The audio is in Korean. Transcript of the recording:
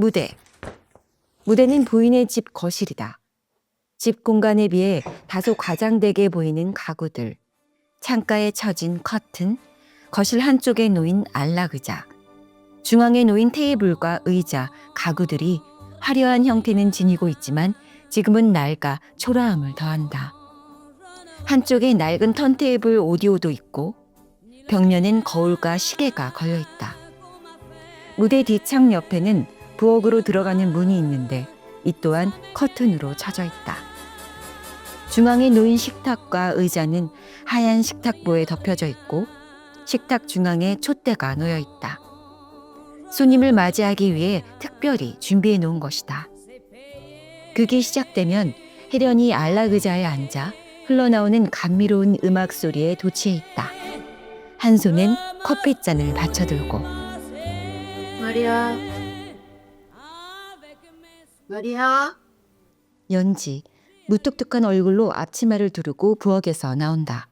무대. 무대는 부인의 집 거실이다. 집 공간에 비해 다소 과장되게 보이는 가구들. 창가에 쳐진 커튼, 거실 한쪽에 놓인 안락의자, 중앙에 놓인 테이블과 의자, 가구들이 화려한 형태는 지니고 있지만 지금은 낡아 초라함을 더한다. 한쪽에 낡은 턴테이블 오디오도 있고 벽면엔 거울과 시계가 걸려 있다. 무대 뒤창 옆에는 부엌으로 들어가는 문이 있는데 이 또한 커튼으로 쳐져 있다. 중앙에 놓인 식탁과 의자는 하얀 식탁보에 덮여져 있고 식탁 중앙에 촛대가 놓여 있다. 손님을 맞이하기 위해 특별히 준비해 놓은 것이다. 극이 시작되면 혜련이 안락 의자에 앉아 흘러나오는 감미로운 음악 소리에 도취해 있다. 한 손엔 커피잔을 받쳐들고 마리아. 마리아. 연지 무뚝뚝한 얼굴로 앞치마를 두르고 부엌에서 나온다.